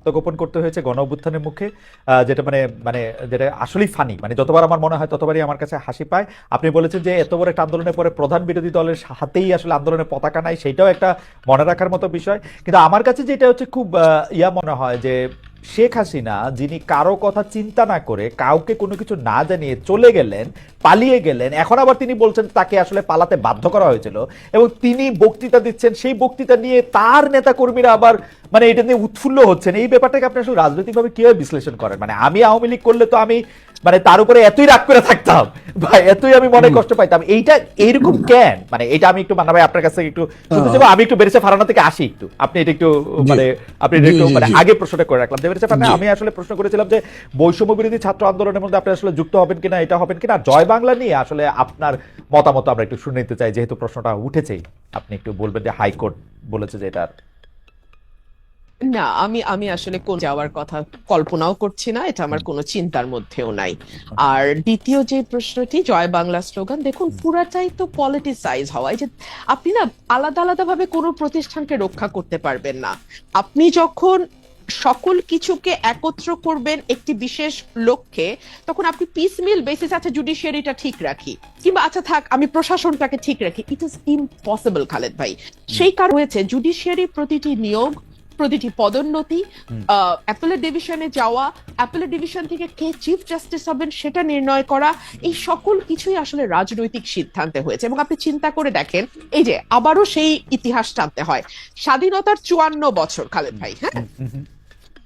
আত্মগোপন করতে হয়েছে গণ অভ্যুত্থানের মুখে যেটা মানে মানে যেটা আসলেই ফানি মানে যতবার আমার মনে হয় ততবারই আমার কাছে হাসি পায়। আপনি বলেছেন যে এত বড় একটা আন্দোলনের পরে প্রধান বিরোধী দলের হাতেই আসলে আন্দোলনের পতাকা নাই সেটাও একটা মনে রাখার মতো বিষয়। কিন্তু আমার কাছে যেটা হচ্ছে খুব ইয়া মনে হয় যে শেখ হাসিনা, যিনি কারও কথা চিন্তা না করে কাউকে কোনো কিছু না জানিয়ে চলে গেলেন, পালিয়ে গেলেন, এখন আবার তিনি বলছেন তাকে আসলে পালাতে বাধ্য করা হয়েছিল এবং তিনি বক্তৃতা দিচ্ছেন। সেই বক্তৃতা নিয়ে তার নেতা কর্মীরা আবার মানে এটা নিয়ে উৎফুল্ল হচ্ছেন। এই ব্যাপারটাকে আপনি আসলে রাজনৈতিকভাবে কীভাবে বিশ্লেষণ করেন? মানে আমি আওয়ামী লীগ করলে তো আমি মানে তার উপরে এতই রাগ করে থাকতাম বা এতই আমি মনে কষ্ট পাইতাম। এইটা এইরকম কেন? মানে এটা আমি একটু মানা ভাই আপনার কাছ একটু শুনতে চাইব। আমি একটু বেরেছে ফারানা থেকে আসি একটু। আপনি এটা একটু মানে আপনি এটা একটু মানে আগে প্রশ্নটা করে রাখলাম। দেবের ফারানা আমি আসলে প্রশ্ন করেছিলাম যে বৈষম্য বিরোধী ছাত্র আন্দোলনের মধ্যে আপনি আসলে যুক্ত হবেন কিনা এটা হবেন কিনা? জয় বাংলা নিয়ে আসলে আপনার মতামত আমরা একটু শুনে নিতে চাই যেহেতু প্রশ্নটা উঠেছেই। আপনি একটু বলবেন যে হাইকোর্ট বলেছে যে এটার না আমি আমি আসলে কোন যাওয়ার কথা কল্পনাও করছি না এটা আমার কোনো চিন্তার মধ্যেও নাই। আর দ্বিতীয় যে প্রশ্নটি জয় বাংলা স্লোগান দেখুন পুরাটাই তো পলিটিসাইজ হওয়া যে আপনি না আলাদা আলাদা ভাবে কোনো প্রতিষ্ঠানকে রক্ষা করতে পারবেন না। আপনি যখন সকল কিছুকে একত্র করবেন একটি বিশেষ লক্ষ্যে তখন আপনি পিস মিল বেসিস আছে জুডিশিয়ারিটা ঠিক রাখি কিংবা আচ্ছা থাক আমি প্রশাসনটাকে ঠিক রাখি। ইট ইজ ইম্পসিবল খালেদ ভাই। সেই কারণ হয়েছে জুডিশিয়ারি প্রতিটি নিয়োগ প্রতিটি পদোন্নতি অ্যাপেলের ডিভিশনে যাওয়া অ্যাপেলের ডিভিশন থেকে কে চিফ জাস্টিস হবেন সেটা নির্ণয় করা এই সকল কিছুই আসলে রাজনৈতিক সিদ্ধান্তে হয়েছে। এবং আপনি চিন্তা করে দেখেন এই যে আবারও সেই ইতিহাস টানতে হয়। স্বাধীনতার চুয়ান্ন বছর খালেদ ভাই হ্যাঁ?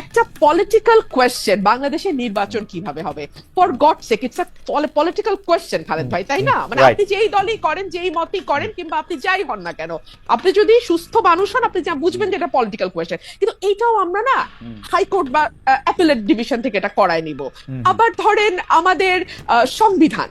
একটা পলিটিক্যাল কোয়েশ্চেন বাংলাদেশের নির্বাচন কীভাবে হবে? For God sake it's political question Khaled ভাই তাই না? মানে আপনি যেই দলই করেন যেই মতই করেন কিংবা আপনি যাই হন না কেন আপনি যদি সুস্থ মানুষ হন আপনি যা বুঝবেন যে এটা পলিটিক্যাল কোয়েশ্চেন কিন্তু এইটাও আমরা না হাইকোর্ট বা অ্যাপেলেট ডিভিশন থেকে এটা করায় নিব। আবার ধরেন আমাদের সংবিধান।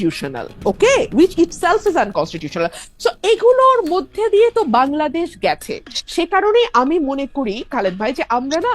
unconstitutional okay which itself is unconstitutional so এগুলোর মধ্যে দিয়ে তো বাংলাদেশ গেছে সে কারণে আমি মনে করি খালেদ ভাই যে আমরা না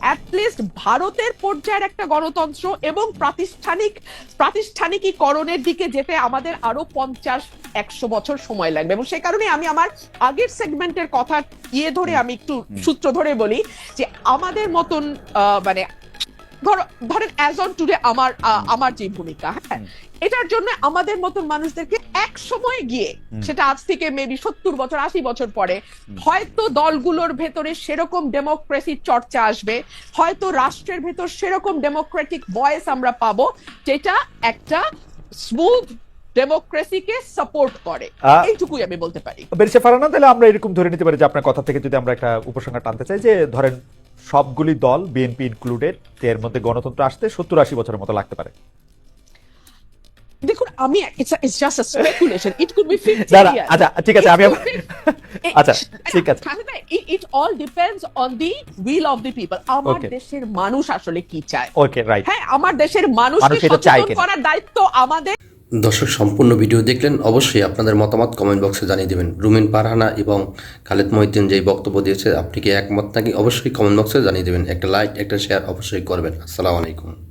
অ্যাটলিস্ট ভারতের পর্যায়ের একটা গণতন্ত্র এবং প্রাতিষ্ঠানিক প্রাতিষ্ঠানিকীকরণের দিকে যেতে আমাদের আরও পঞ্চাশ একশো বছর সময় লাগবে। এবং সে কারণে আমি আমার আগের সেগমেন্টের কথা ইয়ে ধরে আমি একটু সূত্র ধরে বলি যে আমাদের মতন মানে ধরো ধরেন অ্যাজ অন টুডে আমার আমার যে ভূমিকা হ্যাঁ? এটার জন্য আমাদের মতন মানুষদেরকে এক সময় গিয়ে সেটা আজ থেকে মেবি সত্তর বছর আশি বছর পরে হয়তো দলগুলোর ভেতরে সেরকম ডেমোক্রেসির চর্চা আসবে হয়তো রাষ্ট্রের ভেতর সেরকম ডেমোক্রেটিক ভয়েস আমরা পাবো যেটা একটা স্মুথ ডেমোক্রেসিকে সাপোর্ট করে। এইটুকুই আমি বলতে পারি। বেরিসে ফারানা তাহলে আমরা এরকম ধরে নিতে পারি যে আপনার কথা থেকে যদি আমরা একটা উপসংহার টানতে চাই যে ধরেন সবগুলি দল বিএনপি ইনক্লুডেড এর মধ্যে গণতন্ত্র আসতে সত্তর আশি বছরের মতো লাগতে পারে। দেখুন আমি it's it's just a speculation it could be 50 না না আচ্ছা ঠিক আছে আমি আচ্ছা ঠিক আছে। It all depends on the will of the people আমার দেশের মানুষ আসলে কি চায়? ওকে রাইট হ্যাঁ আমার দেশের মানুষকে সচেতন করার দায়িত্ব আমাদের। দর্শক, সম্পূর্ণ ভিডিও দেখলেন, অবশ্যই আপনাদের মতামত কমেন্ট বক্সে জানিয়ে দেবেন। রুমিন পারহানা এবং খালেদ মহিদ্দিন যেই বক্তব্য দিয়েছে, আপনি কি একমত? নাকি অবশ্যই কমেন্ট বক্সে জানিয়ে দেবেন। একটা লাইক একটা শেয়ার অবশ্যই করবেন। আসসালামু আলাইকুম।